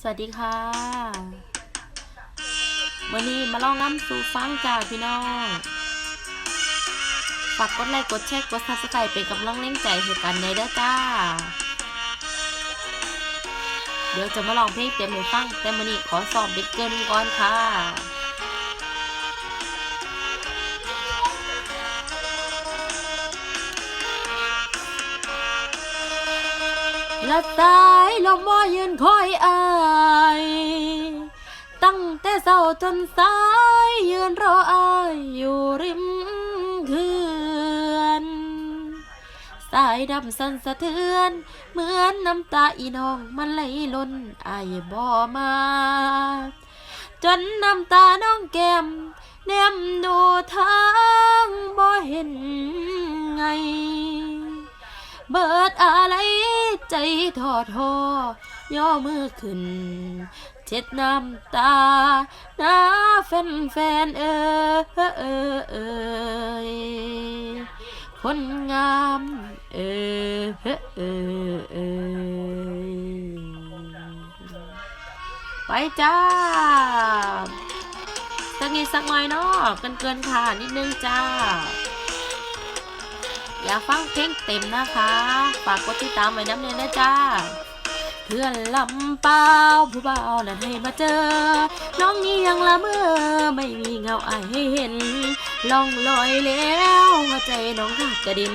สวัสดีค่ะวันนี้มาลองน้ำสู่ฟังจ้าพี่น้อง ฝากกดไลค์กดแชร์กดซับสไครต์เป็นกำลังเล่งใจให้กันในเด้อจ้า เดี๋ยวจะมาลองเพลงเต็มให้ฟัง แต่วันนี้ขอสอบเด็กเกินก่อนค่ะ และสายลมว่ายืนคอยอายตั้งแต่เช้าจนสายยืนรออายอยู่ริมเขื่อนสายดำสันสะเทือน เหมือนน้ำตาอีน้องมันไหลล้นอายบ่มา จนน้ำตาน้องแก้มแนมดูทางบ่เห็นไง เบิดอะไร ใจทอทอย่อมือขึ้น เช็ดน้ำตาหน้าแฟนแฟนเออเออเออเอยคนงามเออเออเออไปจ้าสักนิดสักหน่อยเนาะเกินเกินค่ะนิดนึงจ้า อยากฟังเพลงเต็มนะคะ ฝากกดติดตามไว้น้ำเนียนะจ้าเพื่อนลำเปล่าผู้บ่าวนั้นให้มาเจอ น้องนี้ยังละเมอไม่มีเงาอายให้เห็นล่องลอยแล้วหัวใจน้องรักกระดิน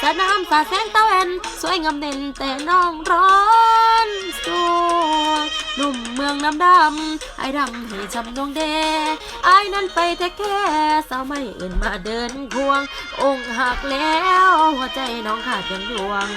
สาน้ำสาแสงตะเวนสวยงามเด่นแต่น้องร้อนสัว หนุ่มเมืองน้ำดำไอ้ดำให้ช้ำดวงแดไอ้นั้นไปแต่แค่สาวไม่เอื่นมาเดินควง องค์หักแล้ว หัวใจน้องขาดยังดวง